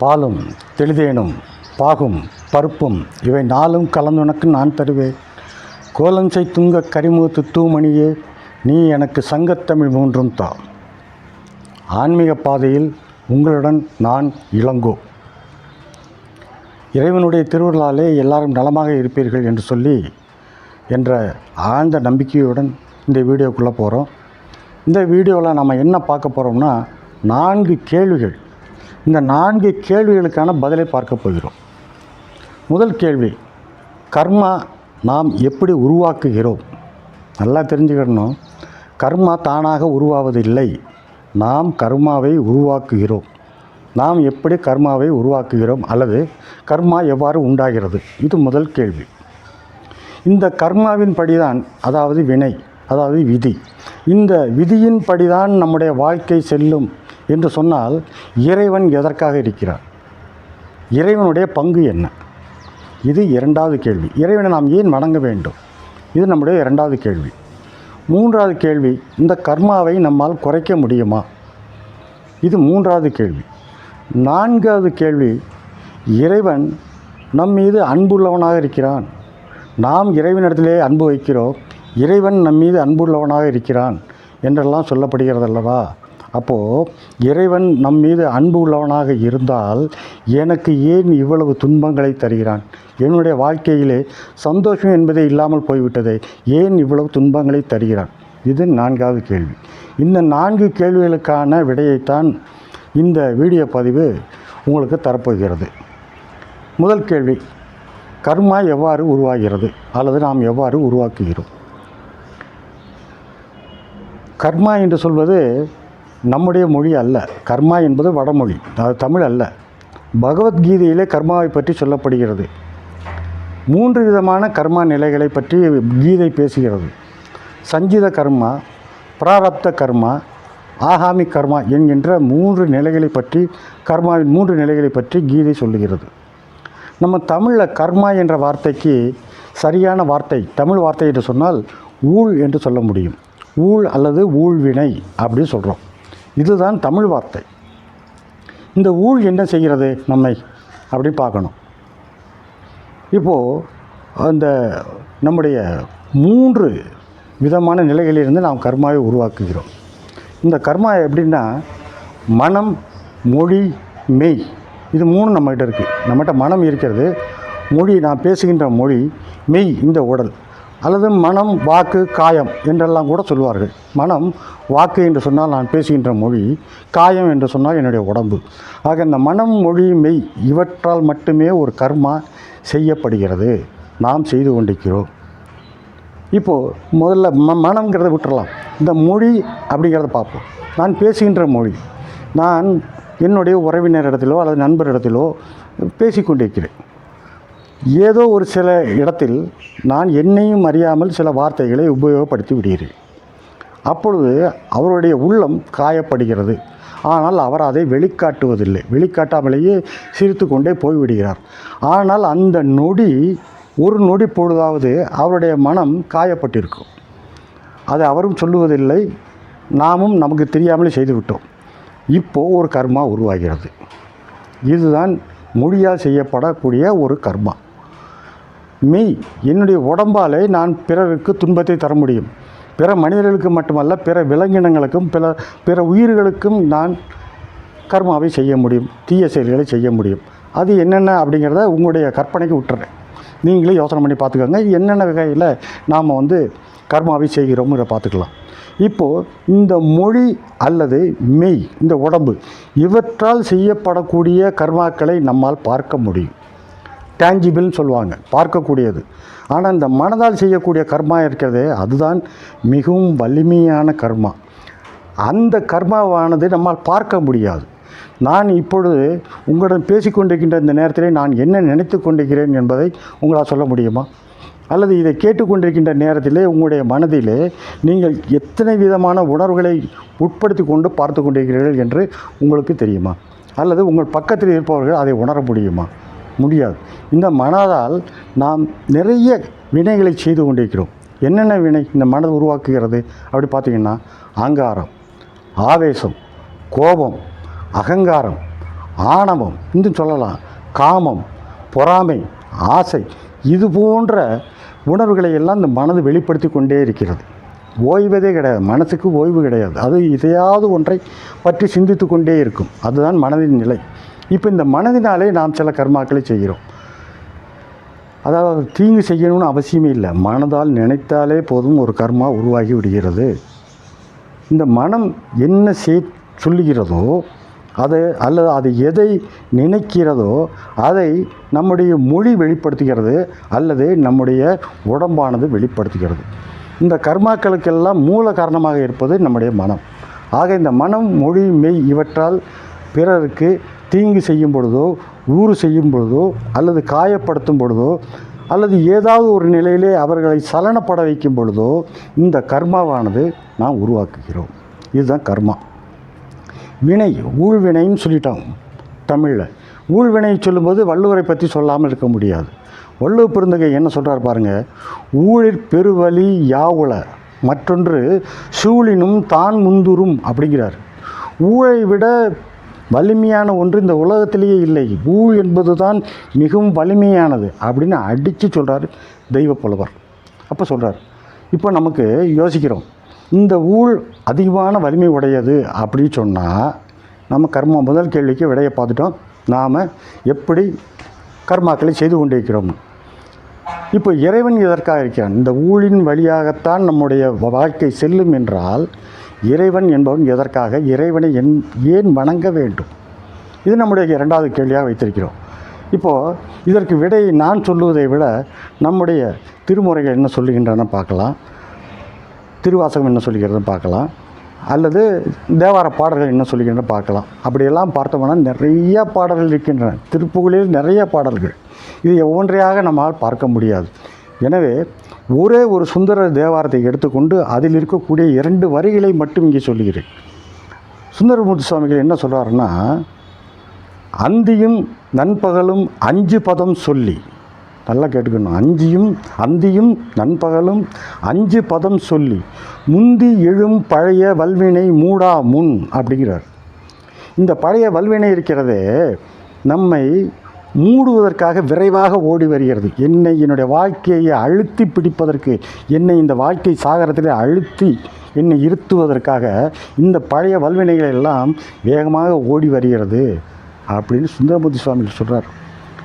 பாலும் தெளிதேனும் பாகும் பருப்பும் இவை நாளும் கலந்துனக்கு நான் தருவேன். கோலஞ்சை துங்க கரிமுகத்து தூமணியே நீ எனக்கு சங்கத்தமிழ் மூன்றும் தா. ஆன்மீக பாதையில் உங்களுடன் நான் இளங்கோ. இறைவனுடைய திருவிழாலே எல்லாரும் நலமாக இருப்பீர்கள் என்று சொல்லி என்ற ஆழ்ந்த நம்பிக்கையுடன் இந்த வீடியோக்குள்ளே போகிறோம். இந்த வீடியோவில் நம்ம என்ன பார்க்க போகிறோம்னா நான்கு கேள்விகள். இந்த நான்கு கேள்விகளுக்கான பதிலை பார்க்க போகிறோம். முதல் கேள்வி கர்மா நாம் எப்படி உருவாக்குகிறோம்? நல்லா தெரிஞ்சுக்கிடணும் கர்மா தானாக உருவாவதில்லை. நாம் கர்மாவை உருவாக்குகிறோம். நாம் எப்படி கர்மாவை உருவாக்குகிறோம்? அல்லது கர்மா எவ்வாறு உண்டாகிறது? இது முதல் கேள்வி. இந்த கர்மாவின் படிதான் அதாவது வினை அதாவது விதி. இந்த விதியின் படிதான் நம்முடைய வாழ்க்கை செல்லும். என்று சொன்னால் இறைவன் எதற்காக இருக்கிறார்? இறைவனுடைய பங்கு என்ன? இது இரண்டாவது கேள்வி. இறைவனை நாம் ஏன் வணங்க வேண்டும்? இது நம்முடைய இரண்டாவது கேள்வி. மூன்றாவது கேள்வி இந்த கர்மாவை நம்மால் குறைக்க முடியுமா? இது மூன்றாவது கேள்வி. நான்காவது கேள்வி இறைவன் நம் மீது அன்புள்ளவனாக இருக்கிறான். நாம் இறைவனிடத்திலே அன்பு வைக்கிறோம். இறைவன் நம் மீது அன்புள்ளவனாக இருக்கிறான் என்றெல்லாம் சொல்லப்படுகிறது அல்லவா அப்போது இறைவன் நம் மீது அன்பு உள்ளவனாக இருந்தால் எனக்கு ஏன் இவ்வளவு துன்பங்களை தருகிறான்? என்னுடைய வாழ்க்கையிலே சந்தோஷம் என்பதே இல்லாமல் போய்விட்டதே ஏன் இவ்வளவு துன்பங்களை தருகிறான்? இது நான்காவது கேள்வி. இந்த நான்கு கேள்விகளுக்கான விடையைத்தான் இந்த வீடியோ பதிவு உங்களுக்கு தரப்போகிறது. முதல் கேள்வி கர்மா எவ்வாறு உருவாகிறது? அல்லது நாம் எவ்வாறு உருவாக்குகிறோம்? கர்மா என்று சொல்வது நம்முடைய மொழி அல்ல. கர்மா என்பது வடமொழி. அது தமிழ் அல்ல. பகவத்கீதையிலே கர்மாவை பற்றி சொல்லப்படுகிறது. மூன்று விதமான கர்மா நிலைகளை பற்றி கீதை பேசுகிறது. சஞ்சித கர்மா பிராரப்த கர்மா ஆகாமி கர்மா என்கின்ற மூன்று நிலைகளை பற்றி கர்மாவின் மூன்று நிலைகளை பற்றி கீதை சொல்லுகிறது. நம்ம தமிழில் கர்மா என்ற வார்த்தைக்கு சரியான வார்த்தை தமிழ் வார்த்தை என்று சொன்னால் ஊழ் என்று சொல்ல முடியும். ஊழ் அல்லது ஊழ்வினை அப்படின்னு சொல்கிறோம் இதுதான் தமிழ் வார்த்தை. இந்த ஊழ் என்ன செய்கிறது நம்மை? அப்படி பார்க்கணும். இப்போது அந்த நம்முடைய மூன்று விதமான நிலைகளிலிருந்து நாம் கர்மாவை உருவாக்குகிறோம். இந்த கர்மா எப்படின்னா மனம் மொழி மெய். இது மூணு நம்மகிட்ட இருக்குது நம்மகிட்ட மனம் இருக்கிறது மொழி நான் பேசுகின்ற மொழி மெய் இந்த உடல். அல்லது மனம் வாக்கு காயம் என்றெல்லாம் கூட சொல்வார்கள். மனம் வாக்கு என்று சொன்னால் நான் பேசுகின்ற மொழி காயம் என்று சொன்னால் என்னுடைய உடம்பு. ஆக இந்த மனம் மொழி மெய் இவற்றால் மட்டுமே ஒரு கர்மா செய்யப்படுகிறது. நாம் செய்து கொண்டிருக்கிறோம். இப்போது முதல்ல ம மனம்ங்கிறத விட்டுறலாம். இந்த மொழி அப்படிங்கிறத பார்ப்போம். நான் பேசுகின்ற மொழி நான் என்னுடைய உறவினரிடத்திலோ அல்லது நண்பரிடத்திலோ பேசிக்கொண்டிருக்கிறேன். ஏதோ ஒரு சில இடத்தில் நான் என்னையும் அறியாமல் சில வார்த்தைகளை உபயோகப்படுத்தி விடுகிறேன். அப்பொழுது அவருடைய உள்ளம் காயப்படுகிறது. ஆனால் அவர் அதை வெளிக்காட்டுவதில்லை. வெளிக்காட்டாமலேயே சிரித்து கொண்டே போய்விடுகிறார். ஆனால் அந்த நொடி ஒரு நொடி பொழுதாவது அவருடைய மனம் காயப்பட்டிருக்கும். அதை அவரும் சொல்லுவதில்லை. நாமும் நமக்கு தெரியாமலே செய்துவிட்டோம். இப்போது ஒரு கர்மா உருவாகிறது. இதுதான் மொழியால் செய்யப்படக்கூடிய ஒரு கர்மா. மெய் என்னுடைய உடம்பாலே நான் பிறருக்கு துன்பத்தை தர முடியும். பிற மனிதர்களுக்கு மட்டுமல்ல பிற விலங்கினங்களுக்கும் பிற பிற உயிர்களுக்கும் நான் கர்மாவை செய்ய முடியும் தீய செயல்களை செய்ய முடியும். அது என்னென்ன அப்படிங்கிறத உங்களுடைய கற்பனைக்கு விட்டுறேன் நீங்களே யோசனை பண்ணி பார்த்துக்கோங்க. என்னென்ன வகையில் நாம் வந்து கர்மாவை செய்கிறோம்ங்கிற பார்த்துக்கலாம். இப்போது இந்த மொழி அல்லது மெய் இந்த உடம்பு இவற்றால் செய்யப்படக்கூடிய கர்மாக்களை நம்மால் பார்க்க முடியும். டேஞ்சிபிள்னு சொல்லுவாங்க பார்க்கக்கூடியது. ஆனால் இந்த மனதால் செய்யக்கூடிய கர்மா இருக்கிறதே அதுதான் மிகவும் வலிமையான கர்மா. அந்த கர்மாவானது நம்மால் பார்க்க முடியாது. நான் இப்பொழுது உங்களிடம் பேசிக்கொண்டிருக்கின்ற இந்த நேரத்திலே நான் என்ன நினைத்து கொண்டிருக்கிறேன் என்பதை உங்களால் சொல்ல முடியுமா? அல்லது இதை கேட்டுக்கொண்டிருக்கின்ற நேரத்திலே உங்களுடைய மனதிலே நீங்கள் எத்தனை விதமான உணர்வுகளை உட்படுத்தி கொண்டு பார்த்து கொண்டிருக்கிறீர்கள் என்று உங்களுக்கு தெரியுமா? அல்லது உங்கள் பக்கத்தில் இருப்பவர்கள் அதை உணர முடியுமா? முடியாது. இந்த மனதால் நாம் நிறைய வினைகளை செய்து கொண்டிருக்கிறோம். என்னென்ன வினை இந்த மனதை உருவாக்குகிறது? அப்படி பார்த்தீங்கன்னா அகங்காரம் ஆவேசம் கோபம் அகங்காரம் ஆணவம் இன்னும் சொல்லலாம் காமம் பொறாமை ஆசை இது போன்ற உணர்வுகளை எல்லாம் இந்த மனது வெளிப்படுத்தி கொண்டே இருக்கிறது. ஓய்வதே கிடையாது. மனசுக்கு ஓய்வு கிடையாது. அது இதையாவது ஒன்றை பற்றி சிந்தித்து கொண்டே இருக்கும். அதுதான் மனதின் நிலை. இப்போ இந்த மனதினாலே நாம் சில கர்மாக்களை செய்கிறோம். அதாவது தீங்கு செய்யணும்னு அவசியமே இல்லை. மனதால் நினைத்தாலே போதும் ஒரு கர்மா உருவாகி விடுகிறது. இந்த மனம் என்ன செய் சொல்லுகிறதோ அதை அல்லது அது எதை நினைக்கிறதோ அதை நம்முடைய மொழி வெளிப்படுத்துகிறது அல்லது நம்முடைய உடம்பானது வெளிப்படுத்துகிறது. இந்த கர்மாக்களுக்கெல்லாம் மூல காரணமாக இருப்பது நம்முடைய மனம். ஆக இந்த மனம் மொழி மெய் இவற்றால் பிறருக்கு தீங்கு செய்யும் பொழுதோ ஊறு செய்யும் பொழுதோ அல்லது காயப்படுத்தும் பொழுதோ அல்லது ஏதாவது ஒரு நிலையிலே அவர்களை சலனப்பட வைக்கும் பொழுதோ இந்த கர்மாவானது நாம் உருவாக்குகிறோம். இதுதான் கர்மா. வினை ஊழ்வினைன்னு சொல்லிட்டோம் தமிழில். ஊழ்வினை சொல்லும்போது வள்ளுவரை பற்றி சொல்லாமல் இருக்க முடியாது. வள்ளுவ பெருந்தகை என்ன சொல்கிறார் பாருங்கள் ஊழிற் பெருவழி யாவுல மற்றொன்று சூழினும் தான் முந்துரும் அப்படிங்கிறார். ஊழை விட வலிமையான ஒன்று இந்த உலகத்திலேயே இல்லை. ஊழ் என்பது தான் மிகவும் வலிமையானது அப்படின்னு அடித்து சொல்கிறார் தெய்வ புலவர். அப்போ சொல்கிறார் இப்போ நமக்கு யோசிக்கிறோம் இந்த ஊழ் அதிகமான வலிமை உடையது அப்படின்னு சொன்னால் நம்ம கர்மா முதல் கேள்விக்கு விடையை பார்த்துட்டோம். நாம் எப்படி கர்மாக்களை செய்து கொண்டிருக்கிறோம்? இப்போ இறைவன் எதற்காக இருக்கிறான்? இந்த ஊழின் வழியாகத்தான் நம்முடைய வாழ்க்கை செல்லும் என்றால் இறைவன் என்பவன் எதற்காக? இறைவனை என் ஏன் வணங்க வேண்டும்? இது நம்முடைய இரண்டாவது கேள்வியாக வைத்திருக்கிறோம். இப்போது இதற்கு விடை நான் சொல்லுவதை விட நம்முடைய திருமுறைகள் என்ன சொல்லுகின்றன பார்க்கலாம். திருவாசகம் என்ன சொல்லுகிறதுன்னு பார்க்கலாம். அல்லது தேவார பாடல்கள் என்ன சொல்லுகின்றன பார்க்கலாம். அப்படியெல்லாம் பார்த்தோம்னா நிறைய பாடல்கள் இருக்கின்றன. திருப்புகளில் நிறைய பாடல்கள். இது ஒவ்வொன்றையாக நம்மால் பார்க்க முடியாது. எனவே ஒரே ஒரு சுந்தர தேவாரத்தை எடுத்துக்கொண்டு அதில் இருக்கக்கூடிய இரண்டு வரிகளை மட்டும் இங்கே சொல்லுகிறேன். சுந்தரமூர்த்தி சுவாமிகள் என்ன சொல்கிறாருன்னா அந்தியும் நண்பகலும் அஞ்சு பதம் சொல்லி நல்லா கேட்டுக்கணும். அஞ்சியும் அந்தியும் நண்பகலும் அஞ்சு பதம் சொல்லி முந்தி எழும் பழைய வல்வினை மூடா முன் அப்படிங்கிறார். இந்த பழைய வல்வினை இருக்கிறதே நம்மை மூடுவதற்காக விரைவாக ஓடி வருகிறது. என்னை என்னுடைய வாழ்க்கையை அழுத்தி பிடிப்பதற்கு என்னை இந்த வாழ்க்கை சாகரத்தில் அழுத்தி என்னை இருத்துவதற்காக இந்த பழைய வல்வினைகள் எல்லாம் வேகமாக ஓடி வருகிறது அப்படின்னு சுந்தரமூர்த்தி சுவாமிகள் சொல்கிறார்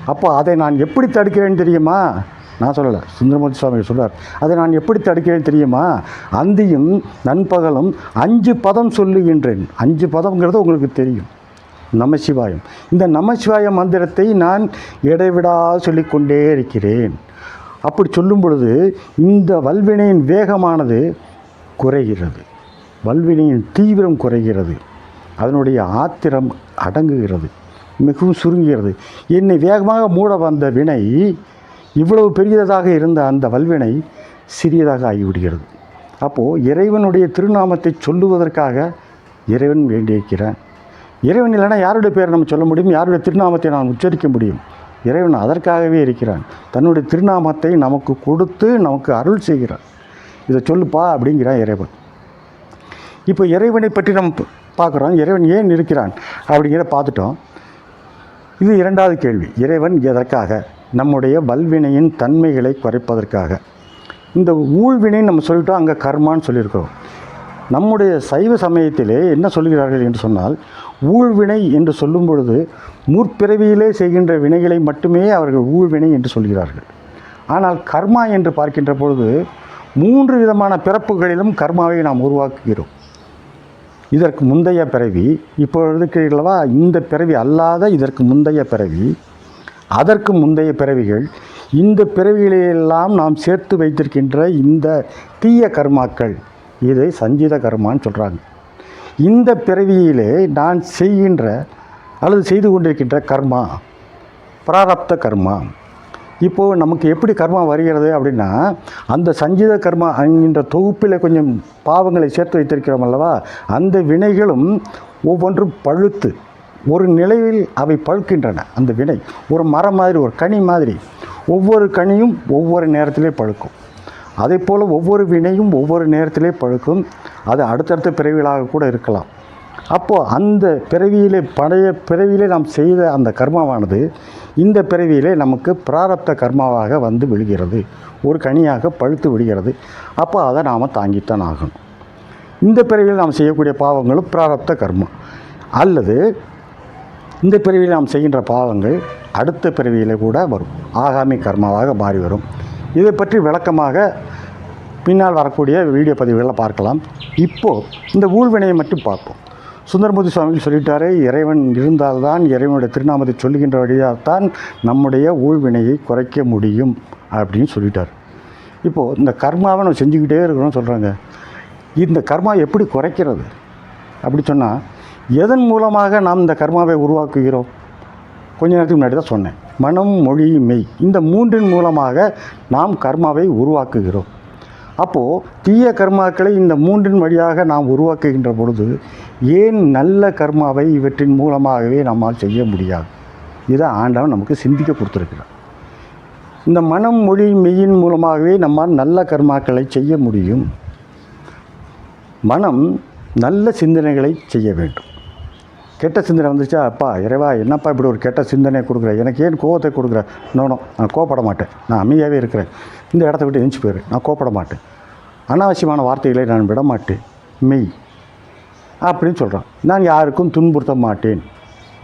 அப்போ அதை நான் எப்படி தடுக்கிறேன்னு தெரியுமா? நான் சொல்லலை. சுந்தரமூர்த்தி சுவாமிகள் சொல்கிறார் அதை நான் எப்படி தடுக்கிறேன் தெரியுமா? அந்தியும் நண்பகலும் அஞ்சு பதம் சொல்லுகின்றேன். அஞ்சு பதம்ங்கிறது உங்களுக்கு தெரியும். நமசிவாயம். இந்த நமசிவாய மந்திரத்தை நான் இடைவிடா சொல்லிக்கொண்டே இருக்கிறேன். அப்படி சொல்லும் பொழுது இந்த வல்வினையின் வேகமானது குறைகிறது. வல்வினையின் தீவிரம் குறைகிறது. அதனுடைய ஆத்திரம் அடங்குகிறது. மிகவும் சுருங்குகிறது. என்னை வேகமாக மூட வந்த வினை இவ்வளவு பெரியதாக இருந்த அந்த வல்வினை சிறியதாக ஆகிவிடுகிறது. அப்போது இறைவனுடைய திருநாமத்தை சொல்லுவதற்காக இறைவன் வேண்டியிருக்கிறேன். இறைவன் இல்லைன்னா யாருடைய பேர் நம்ம சொல்ல முடியும்? யாருடைய திருநாமத்தை நாம் உச்சரிக்க முடியும்? இறைவன் அதற்காகவே இருக்கிறான். தன்னுடைய திருநாமத்தை நமக்கு கொடுத்து நமக்கு அருள் செய்கிறான். இதை சொல்லுப்பா அப்படிங்கிறான் இறைவன். இப்போ இறைவனை பற்றி நம்ம பார்க்குறோம். இறைவன் ஏன் இருக்கிறான் அப்படிங்கிற பார்த்துட்டோம். இது இரண்டாவது கேள்வி. இறைவன் எதற்காக? நம்முடைய வல்வினையின் தன்மைகளை குறைப்பதற்காக. இந்த ஊழ்வினை நம்ம சொல்லிட்டோம் அங்கே கர்மான்னு சொல்லியிருக்கிறோம். நம்முடைய சைவ சமயத்திலே என்ன சொல்கிறார்கள் என்று சொன்னால் ஊழ்வினை என்று சொல்லும் பொழுது முற்பிறவியிலே செய்கின்ற வினைகளை மட்டுமே அவர்கள் ஊழ்வினை என்று சொல்கிறார்கள். ஆனால் கர்மா என்று பார்க்கின்ற பொழுது மூன்று விதமான பிறப்புகளிலும் கர்மாவை நாம் உருவாக்குகிறோம். இதற்கு முந்தைய பிறவி இப்பொழுது இருக்கிறீர்களவா இந்த பிறவி அல்லாத இதற்கு முந்தைய பிறவி அதற்கு முந்தைய பிறவிகள் இந்த பிறவிகளையெல்லாம் நாம் சேர்த்து வைத்திருக்கின்ற இந்த தீய கர்மாக்கள். இதை சஞ்சீத கர்மான்னு சொல்கிறாங்க இந்த பிறவியிலே நான் செய்கின்ற அல்லது செய்து கொண்டிருக்கின்ற கர்மா பிராரப்த கர்மா. இப்போது நமக்கு எப்படி கர்மா வருகிறது அப்படின்னா அந்த சஞ்சீத கர்மா என்கின்ற தொகுப்பில் கொஞ்சம் பாவங்களை சேர்த்து வைத்திருக்கிறோம் அல்லவா? அந்த வினைகளும் ஒவ்வொன்றும் பழுத்து ஒரு நிலையில் அவை பழுக்கின்றன. அந்த வினை ஒரு மரம் மாதிரி ஒரு கனி மாதிரி ஒவ்வொரு கனியும் ஒவ்வொரு நேரத்திலே பழுக்கும். அதே போல் ஒவ்வொரு வினையும் ஒவ்வொரு நேரத்திலே பழுக்கும். அது அடுத்தடுத்த பிறவிகளாக கூட இருக்கலாம். அப்போது அந்த பிறவியிலே பழைய பிறவியிலே நாம் செய்த அந்த கர்மாவானது இந்த பிறவியிலே நமக்கு பிராரப்த கர்மாவாக வந்து விழுகிறது. ஒரு கனியாக பழுத்து விடுகிறது. அப்போ அதை நாம் தாங்கித்தான் ஆகணும். இந்த பிறவியில் நாம் செய்யக்கூடிய பாவங்களும் பிராரப்த கர்மம் அல்லது இந்த பிறவியில் நாம் செய்கின்ற பாவங்கள் அடுத்த பிறவியில் கூட வரும். ஆகாமி கர்மாவாக மாறி வரும். இதை பற்றி விளக்கமாக பின்னால் வரக்கூடிய வீடியோ பதிவுகளை பார்க்கலாம். இப்போது இந்த ஊழ்வினையை மட்டும் பார்ப்போம். சுந்தரமூர்த்தி சுவாமிகள் சொல்லிட்டாரு இறைவன் இருந்தால்தான் இறைவனுடைய திருநாமத்தை சொல்லுகின்ற வழியாகத்தான் நம்முடைய ஊழ்வினையை குறைக்க முடியும் அப்படின்னு சொல்லிட்டார். இப்போது இந்த கர்மாவை நம்ம செஞ்சுக்கிட்டே இருக்கிறோம்னு சொல்கிறாங்க இந்த கர்மா எப்படி குறைக்கிறது? அப்படி சொன்னால் எதன் மூலமாக நாம் இந்த கர்மாவை உருவாக்குகிறோம்? கொஞ்ச நேரத்துக்கு முன்னாடி தான் சொன்னேன். மனம் மொழி மெய் இந்த மூன்றின் மூலமாக நாம் கர்மாவை உருவாக்குகிறோம். அப்போது தீய கர்மாக்களை இந்த மூன்றின் வழியாக நாம் உருவாக்குகின்ற பொழுது ஏன் நல்ல கர்மாவை இவற்றின் மூலமாகவே நம்மால் செய்ய முடியாது? இதை ஆண்டவன் நமக்கு சிந்திக்க கொடுத்துருக்கிறான் இந்த மனம் மொழி மெய்யின் மூலமாகவே நம்மால் நல்ல கர்மாக்களை செய்ய முடியும். மனம் நல்ல சிந்தனைகளை செய்ய வேண்டும். கெட்ட சிந்தனை வந்துச்சா அப்பா இறைவா என்னப்பா இப்படி ஒரு கெட்ட சிந்தனை கொடுக்குற? எனக்கு ஏன் கோவத்தை கொடுக்குற? நோனோ நான் கோப்பட மாட்டேன். நான் அமைதியாகவே இருக்கிறேன். இந்த இடத்த விட்டு எந்திச்சு போயிரு. நான் கோப்பட மாட்டேன். அனாவசியமான வார்த்தைகளை நான் விட மாட்டேன். மெய் அப்படின்னு சொல்கிறான் நான் யாருக்கும் துன்புறுத்த மாட்டேன்.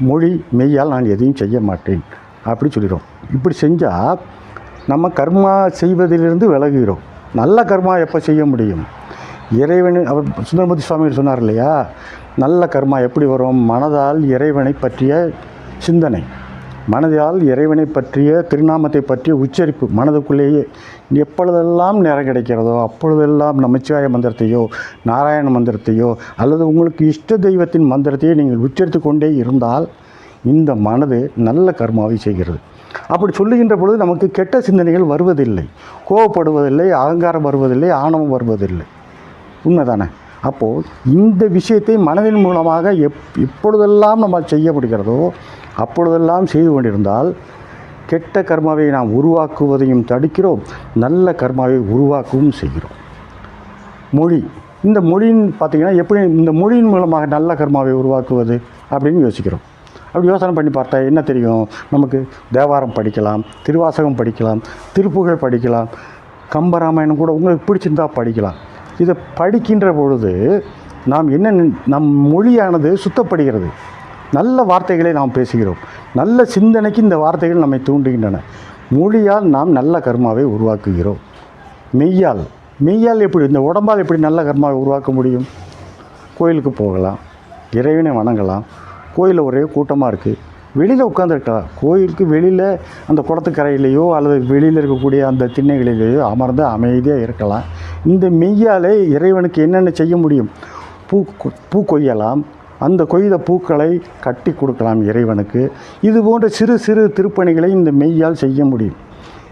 மொழி மெய்யால் நான் எதையும் செய்ய மாட்டேன். அப்படி சொல்லிடுறோம். இப்படி செஞ்சால் நம்ம கர்மா செய்வதிலிருந்து விலகுகிறோம். நல்ல கர்மா எப்போ செய்ய முடியும்? இறைவன் அவர் சுந்தரமூர்த்தி சுவாமி சொன்னார் இல்லையா? நல்ல கர்மா எப்படி வரும்? மனதால் இறைவனை பற்றிய சிந்தனை. மனதால் இறைவனை பற்றிய திருநாமத்தை பற்றிய உச்சரிப்பு. மனதுக்குள்ளேயே எப்பொழுதெல்லாம் நேரம் கிடைக்கிறதோ அப்பொழுதெல்லாம் நமச்சிவாய மந்திரத்தையோ நாராயண மந்திரத்தையோ அல்லது உங்களுக்கு இஷ்ட தெய்வத்தின் மந்திரத்தையோ நீங்கள் உச்சரித்து கொண்டே இருந்தால் இந்த மனது நல்ல கர்மாவை செய்கிறது. அப்படி சொல்லுகின்ற பொழுது நமக்கு கெட்ட சிந்தனைகள் வருவதில்லை. கோவப்படுவதில்லை அகங்காரம் வருவதில்லை ஆணவம் வருவதில்லை. உண்மைதானே? அப்போது இந்த விஷயத்தை மனதின் மூலமாக எப் எப்பொழுதெல்லாம் நம்ம செய்ய முடிகிறதோ அப்பொழுதெல்லாம் செய்து கொண்டிருந்தால் கெட்ட கர்மாவை நாம் உருவாக்குவதையும் தடுக்கிறோம். நல்ல கர்மாவை உருவாக்கவும் செய்கிறோம். மொழி. இந்த மொழின்னு பார்த்தீங்கன்னா எப்படி இந்த மொழியின் மூலமாக நல்ல கர்மாவை உருவாக்குவது அப்படின்னு யோசிக்கிறோம். அப்படி யோசனை பண்ணி பார்த்தா என்ன தெரியும்? நமக்கு தேவாரம் படிக்கலாம் திருவாசகம் படிக்கலாம் திருப்புகழ் படிக்கலாம் கம்பராமாயணம் கூட உங்களுக்கு பிடிச்சிருந்தா படிக்கலாம். இதை படிக்கின்ற பொழுது நாம் என்ன நம் மொழியானது சுத்தப்படுகிறது. நல்ல வார்த்தைகளை நாம் பேசுகிறோம். நல்ல சிந்தனைக்கு இந்த வார்த்தைகள் நம்மை தூண்டுகின்றன. மொழியால் நாம் நல்ல கர்மாவை உருவாக்குகிறோம். மெய்யால். மெய்யால் எப்படி இந்த உடம்பால் எப்படி நல்ல கர்மாவை உருவாக்க முடியும்? கோயிலுக்கு போகலாம். இறைவனை வணங்கலாம். கோயிலில் ஒரே கூட்டமாக இருக்குது வெளியில் உட்காந்துருக்கலாம் கோயிலுக்கு வெளியில் அந்த குளத்துக்கரையிலையோ அல்லது வெளியில் இருக்கக்கூடிய அந்த திண்ணைகளிலேயோ அமர்ந்து அமைதியாக இருக்கலாம். இந்த மெய்யாலே இறைவனுக்கு என்னென்ன செய்ய முடியும்? பூ கொ- பூ கொய்யலாம். அந்த கொய்த பூக்களை கட்டி கொடுக்கலாம் இறைவனுக்கு. இது போன்ற சிறு சிறு திருப்பணிகளை இந்த மெய்யால் செய்ய முடியும்.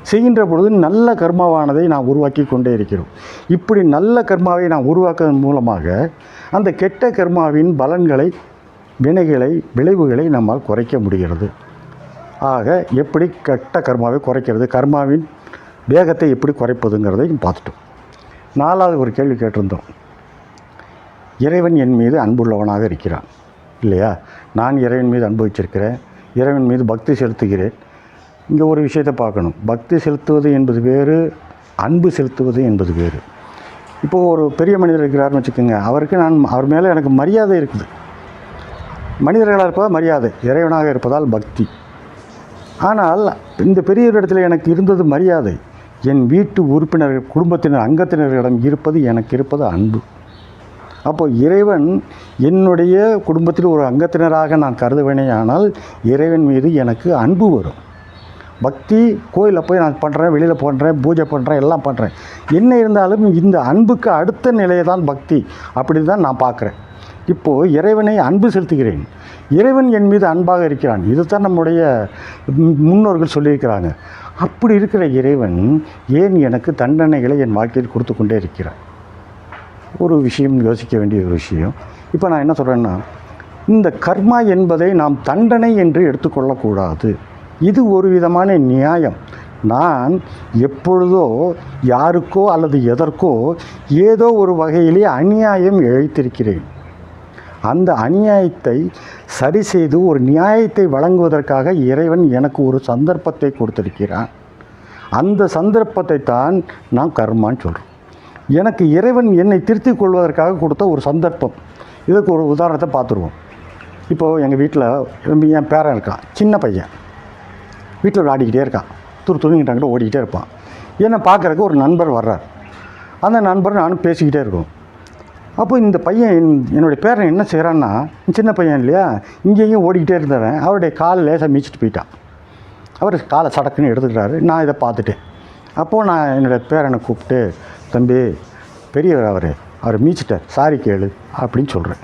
செய்கின்ற பொழுது நல்ல கர்மாவானதை நாம் உருவாக்கி கொண்டே இருக்கிறோம். இப்படி நல்ல கர்மாவை நாம் உருவாக்குவதன் மூலமாக அந்த கெட்ட கர்மாவின் பலன்களை வினைகளை விளைவுகளை நம்மால் குறைக்க முடிகிறது. ஆக எப்படி கெட்ட கர்மாவை குறைக்கிறது? கர்மாவின் வேகத்தை எப்படி குறைப்பதுங்கிறதையும் பார்த்துட்டோம். நாலாவது ஒரு கேள்வி கேட்டிருந்தோம். இறைவன் என் மீது அன்புள்ளவனாக இருக்கிறான். இல்லையா? நான் இறைவன் மீது அன்பு வச்சிருக்கிறேன். இறைவன் மீது பக்தி செலுத்துகிறேன். இங்கே ஒரு விஷயத்தை பார்க்கணும். பக்தி செலுத்துவது என்பது வேறு அன்பு செலுத்துவது என்பது வேறு. இப்போது ஒரு பெரிய மனிதர் இருக்கிறாருன்னு வச்சுக்கோங்க. அவருக்கு நான் அவர் மேலே எனக்கு மரியாதை இருக்குது. மனிதர்களாக இருப்பதால் மரியாதை இறைவனாக இருப்பதால் பக்தி. ஆனால் இந்த பெரியவரிடத்தில் எனக்கு இருந்தது மரியாதை. என் வீட்டு உறுப்பினர்கள் குடும்பத்தினர் அங்கத்தினர்களிடம் இருப்பது எனக்கு இருப்பது அன்பு. அப்போ இறைவன் என்னுடைய குடும்பத்தில் ஒரு அங்கத்தினராக நான் கருதுவேனே ஆனால் இறைவன் மீது எனக்கு அன்பு வரும். பக்தி கோயிலில் போய் நான் பண்ணுறேன் வெளியில் பண்ணுறேன் பூஜை பண்ணுறேன் எல்லாம் பண்ணுறேன். என்ன இருந்தாலும் இந்த அன்புக்கு அடுத்த நிலையை தான் பக்தி. அப்படி தான் நான் பார்க்குறேன். இப்போது இறைவனை அன்பு செலுத்துகிறேன். இறைவன் என் மீது அன்பாக இருக்கிறான். இதுதான் நம்முடைய முன்னோர்கள் சொல்லியிருக்கிறாங்க. அப்படி இருக்கிற இறைவன் ஏன் எனக்கு தண்டனைகளை என் வாழ்க்கையில் கொடுத்து கொண்டே இருக்கிறான்? ஒரு விஷயம் யோசிக்க வேண்டிய ஒரு விஷயம். இப்போ நான் என்ன சொல்கிறேன்னா இந்த கர்மா என்பதை நாம் தண்டனை என்று எடுத்துக்கொள்ளக்கூடாது. இது ஒரு விதமான நியாயம். நான் எப்பொழுதோ யாருக்கோ அல்லது எதற்கோ ஏதோ ஒரு வகையிலே அநியாயம் இழைத்திருக்கிறேன். அந்த அநியாயத்தை சரி செய்து ஒரு நியாயத்தை வழங்குவதற்காக இறைவன் எனக்கு ஒரு சந்தர்ப்பத்தை கொடுத்திருக்கிறான். அந்த சந்தர்ப்பத்தை தான் நான் கர்மான்னு சொல்கிறோம் எனக்கு இறைவன் என்னை திருத்திக் கொள்வதற்காக கொடுத்த ஒரு சந்தர்ப்பம். இதுக்கு ஒரு உதாரணத்தை பார்த்துருவோம். இப்போது எங்கள் வீட்டில் என் பேரன் இருக்கான் சின்ன பையன். வீட்டில் விளையாடிக்கிட்டே இருக்கான். துரு துணிங்கிட்டாங்கிட்ட ஓடிக்கிட்டே இருப்பான். என்னை பார்க்குறக்கு ஒரு நண்பர் வர்றார். அந்த நண்பர் நானும் பேசிக்கிட்டே இருக்கோம். அப்போ இந்த பையன் என்- என்னுடைய பேரன் என்ன செய்கிறான்னா சின்ன பையன் இல்லையா? இங்கேயும் ஓடிக்கிட்டே இருந்தவன் அவருடைய காலை லேசாக மீச்சிட்டு போயிட்டான். அவர் காலை சடக்குன்னு எடுத்துக்கிறாரு. நான் இதை பார்த்துட்டேன். அப்போது நான் என்னுடைய பேரனை கூப்பிட்டு தம்பி பெரியவர் அவர் அவர் மீச்சிட்டார். சாரி கேளு அப்படின்னு சொல்கிறேன்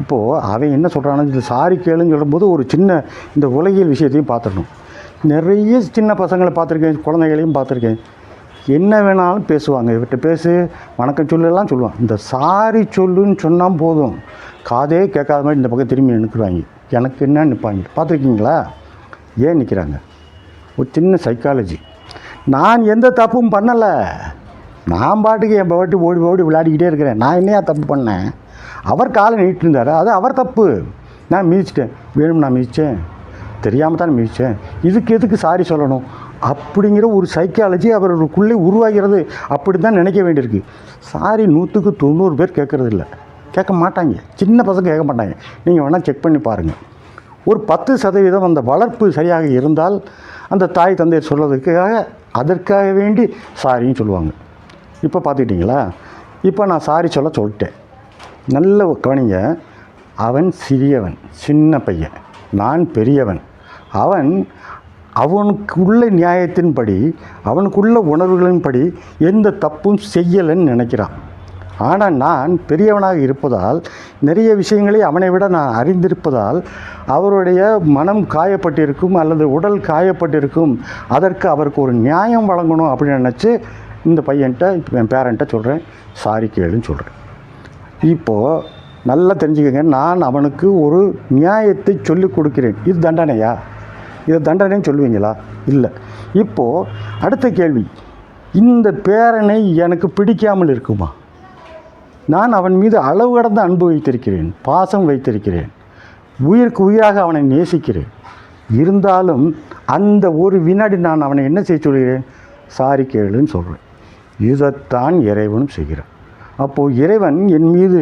இப்போது அவன் என்ன சொல்கிறான்னு இந்த சாரி கேளுன்னு சொல்லும்போது ஒரு சின்ன இந்த உலகியல் விஷயத்தையும் பார்த்துடணும். நிறைய சின்ன பசங்களை பார்த்துருக்கேன் குழந்தைகளையும் பார்த்துருக்கேன். என்ன வேணாலும் பேசுவாங்க. இவர்கிட்ட பேசு வணக்கம் சொல்லலாம் சொல்லுவான் இந்த சாரி சொல்லுன்னு சொன்னால் போதும். காதே கேட்காத மாதிரி இந்த பக்கம் திரும்பி நிற்கிறாங்க எனக்கு என்ன நிற்பாங்க பார்த்துருக்கீங்களா? ஏன் நிற்கிறாங்க ஒரு சின்ன சைக்காலஜி நான் எந்த தப்பும் பண்ணலை. நான் பாட்டுக்கு என் பாட்டு ஓடி ஓடி விளையாடிக்கிட்டே இருக்கிறேன். நான் என்னையா தப்பு பண்ணேன்? அவர் காலை நீட்டிருந்தார் அது அவர் தப்பு. நான் மிதிச்சிட்டேன். வேணும் நான் மிதித்தேன் தெரியாமல் தானே மிதித்தேன் இதுக்கு எதுக்கு சாரி சொல்லணும்? அப்படிங்கிற ஒரு சைக்காலஜி அவர்களுக்குள்ளே உருவாகிறது அப்படி தான் நினைக்க வேண்டியிருக்கு. சாரி நூற்றுக்கு தொண்ணூறு பேர் கேட்குறது இல்லை கேட்க மாட்டாங்க. சின்ன பசங்க கேட்க மாட்டாங்க. நீங்கள் வேணால் செக் பண்ணி பாருங்கள் ஒரு பத்து சதவீதம் அந்த வளர்ப்பு சரியாக இருந்தால் அந்த தாய் தந்தையர் சொல்வதற்காக அதற்காக வேண்டி சாரின்னு சொல்லுவாங்க. இப்போ பார்த்துக்கிட்டிங்களா? இப்போ நான் சாரி சொல்ல சொல்லிட்டேன். நல்ல கவனிங்க. அவன் சிறியவன் சின்ன பையன். நான் பெரியவன். அவன் அவனுக்குள்ள நியாயத்தின்படி அவனுக்குள்ள உணர்வுகளின்படி எந்த தப்பும் செய்யலைன்னு நினைக்கிறான். ஆனால் நான் பெரியவனாக இருப்பதால் நிறைய விஷயங்களை அவனை விட நான் அறிந்திருப்பதால் அவருடைய மனம் காயப்பட்டிருக்கும் அல்லது உடல் காயப்பட்டிருக்கும் அதற்கு அவருக்கு ஒரு நியாயம் வழங்கணும் அப்படின்னு நினச்சி இந்த பையன்கிட்ட என் பேரண்ட்டை சொல்கிறேன் சாரி கேளுன்னு சொல்கிறேன் இப்போது நல்லா தெரிஞ்சுக்கங்க நான் அவனுக்கு ஒரு நியாயத்தை சொல்லிக் கொடுக்கிறேன். இது தண்டனையா? இது தண்டனைன்னு சொல்லுவீங்களா? இல்லை. இப்போது அடுத்த கேள்வி இந்த பேரனை எனக்கு பிடிக்காமல் இருக்குமா? நான் அவன் மீது அளவு கடந்த அன்பு வைத்திருக்கிறேன் பாசம் வைத்திருக்கிறேன் உயிருக்கு உயிராக அவனை நேசிக்கிறேன். இருந்தாலும் அந்த ஒரு வினாடி நான் அவனை என்ன செய்ய சொல்கிறேன்? சாரி கேளுன்னு சொல்கிறேன் இதைத்தான் இறைவனும் செய்கிறான் அப்போது இறைவன் என் மீது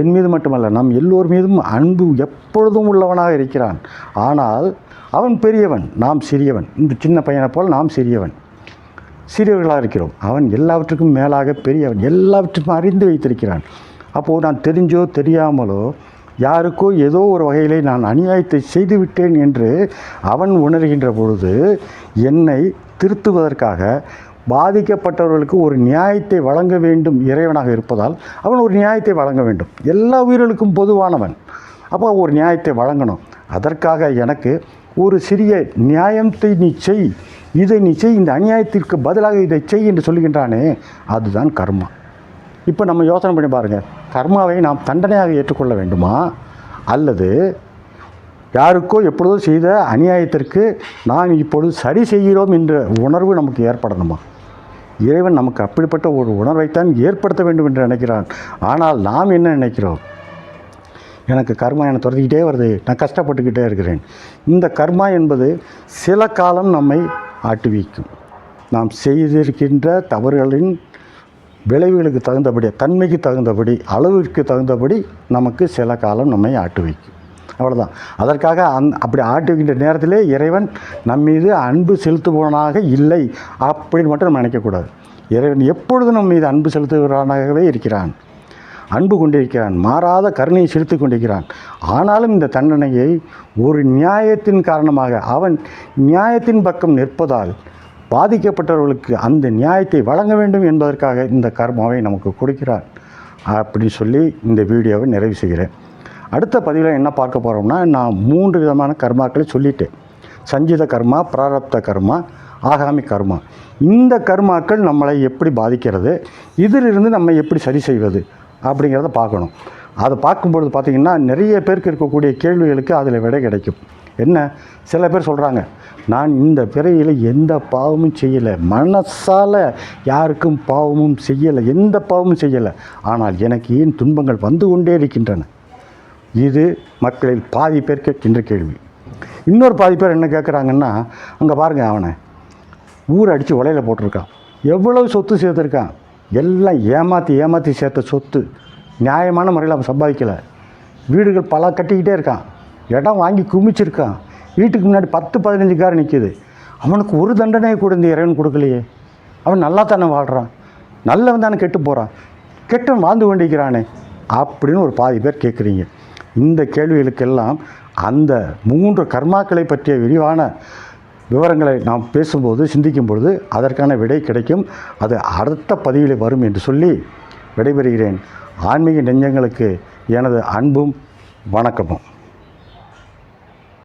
என் மீது மட்டுமல்ல நம் எல்லோர் மீதும் அன்பு எப்பொழுதும் உள்ளவனாக இருக்கிறான். ஆனால் அவன் பெரியவன் நாம் சிறியவன். இந்த சின்ன பையனை போல் நாம் சிறியவன். சிறியவர்களாக இருக்கிறோம். அவன் எல்லாவற்றுக்கும் மேலாக பெரியவன். எல்லாவற்றுக்கும் அறிந்து வைத்திருக்கிறான். அப்போது நான் தெரிஞ்சோ தெரியாமலோ யாருக்கோ ஏதோ ஒரு வகையிலே நான் அநியாயத்தை செய்துவிட்டேன் என்று அவன் உணர்கின்ற பொழுது என்னை திருத்துவதற்காக பாதிக்கப்பட்டவர்களுக்கு ஒரு நியாயத்தை வழங்க வேண்டும் இறைவனாக இருப்பதால் அவன் ஒரு நியாயத்தை வழங்க வேண்டும். எல்லா உயிர்களுக்கும் பொதுவானவன். அப்போ ஒரு நியாயத்தை வழங்கணும். அதற்காக எனக்கு ஒரு சிறிய நியாயத்தை நீ செய். இதை நீ செய் இந்த அநியாயத்திற்கு பதிலாக இதை செய் என்று சொல்லுகின்றானே அதுதான் கர்மா. இப்போ நம்ம யோசனை பண்ணி பாருங்கள் கர்மாவை நாம் தண்டனையாக ஏற்றுக்கொள்ள வேண்டுமா? அல்லது யாருக்கோ எப்பொழுதோ செய்த அநியாயத்திற்கு நாம் இப்பொழுது சரி செய்கிறோம் என்ற உணர்வு நமக்கு ஏற்படணுமா? இறைவன் நமக்கு அப்படிப்பட்ட ஒரு உணர்வைத்தான் ஏற்படுத்த வேண்டும் என்று நினைக்கிறான். ஆனால் நாம் என்ன நினைக்கிறோம்? எனக்கு கர்மா என்னை துரத்திக்கிட்டே வருது. நான் கஷ்டப்பட்டுக்கிட்டே இருக்கிறேன். இந்த கர்மா என்பது சில காலம் நம்மை ஆட்டுவிக்கும். நாம் செய்திருக்கின்ற தவறுகளின் விளைவுகளுக்கு தகுந்தபடி தன்மைக்கு தகுந்தபடி அளவிற்கு தகுந்தபடி நமக்கு சில காலம் நம்மை ஆட்டு வைக்கும் அவ்வளோதான் அதற்காக அந் அப்படி ஆட்டுகின்ற நேரத்திலே இறைவன் நம் மீது அன்பு செலுத்துபவனாக இல்லை அப்படின்னு மட்டும் நம்ம நினைக்கக்கூடாது. இறைவன் எப்பொழுதும் நம் மீது அன்பு செலுத்துகிறவனாகவே இருக்கிறான். அன்பு கொண்டிருக்கிறான் மாறாத கருணையை செலுத்தி கொண்டிருக்கிறான். ஆனாலும் இந்த தண்டனையை ஒரு நியாயத்தின் காரணமாக அவன் நியாயத்தின் பக்கம் நிற்பதால் பாதிக்கப்பட்டவர்களுக்கு அந்த நியாயத்தை வழங்க வேண்டும் என்பதற்காக இந்த கர்மாவை நமக்கு கொடுக்கிறார். அப்படின்னு சொல்லி இந்த வீடியோவை நிறைவு செய்கிறேன். அடுத்த பதிவில் என்ன பார்க்க போகிறோம்னா நான் மூன்று விதமான கர்மாக்களை சொல்லிட்டேன். சஞ்சித கர்மா பிராரப்த கர்மா ஆகாமி கர்மா. இந்த கர்மாக்கள் நம்மளை எப்படி பாதிக்கிறது? இதிலிருந்து நம்ம எப்படி சரி செய்வது? அப்படிங்கிறத பார்க்கணும். அதை பார்க்கும்பொழுது பார்த்திங்கன்னா நிறைய பேருக்கு இருக்கக்கூடிய கேள்விகளுக்கு அதில் விடை கிடைக்கும். என்ன? சில பேர் சொல்கிறாங்க நான் இந்த பிறவியில் எந்த பாவமும் செய்யலை. மனசால் யாருக்கும் பாவமும் செய்யலை. எந்த பாவமும் செய்யலை. ஆனால் எனக்கு ஏன் துன்பங்கள் வந்து கொண்டே இருக்கின்றன? இது மக்களில் பாதி பேர் கேட்கின்ற கேள்வி. இன்னொரு பாதி பேர் என்ன கேட்குறாங்கன்னா அங்கே பாருங்கள் அவனை. ஊர் அடித்து உலையில் போட்டிருக்கான். எவ்வளவு சொத்து சேர்த்துருக்கான்? எல்லாம் ஏமாற்றி ஏமாற்றி சேர்த்த சொத்து நியாயமான முறையில் அவன் சம்பாதிக்கலை. வீடுகள் பல கட்டிக்கிட்டே இருக்கான். இடம் வாங்கி குமிச்சிருக்கான். வீட்டுக்கு முன்னாடி பத்து பதினஞ்சு கார் நிற்கிது அவனுக்கு ஒரு தண்டனையை கூட இந்த இறைவன் கொடுக்கலையே. அவன் நல்லா தானே வாழ்கிறான் நல்லவன் தானே கெட்டு போகிறான் கெட்டவன் வாழ்ந்து கொண்டிருக்கிறானே அப்படின்னு ஒரு பாதி பேர் கேட்குறீங்க. இந்த கேள்விகளுக்கெல்லாம் அந்த மூன்று கர்மாக்களை பற்றிய விரிவான விவரங்களை நாம் பேசும்போது சிந்திக்கும் பொழுது அதற்கான விடை கிடைக்கும். அது அடுத்த பதிவில் வரும் என்று சொல்லி விடைபெறுகிறேன். ஆன்மீக நெஞ்சங்களுக்கு எனது அன்பும் வணக்கமும்.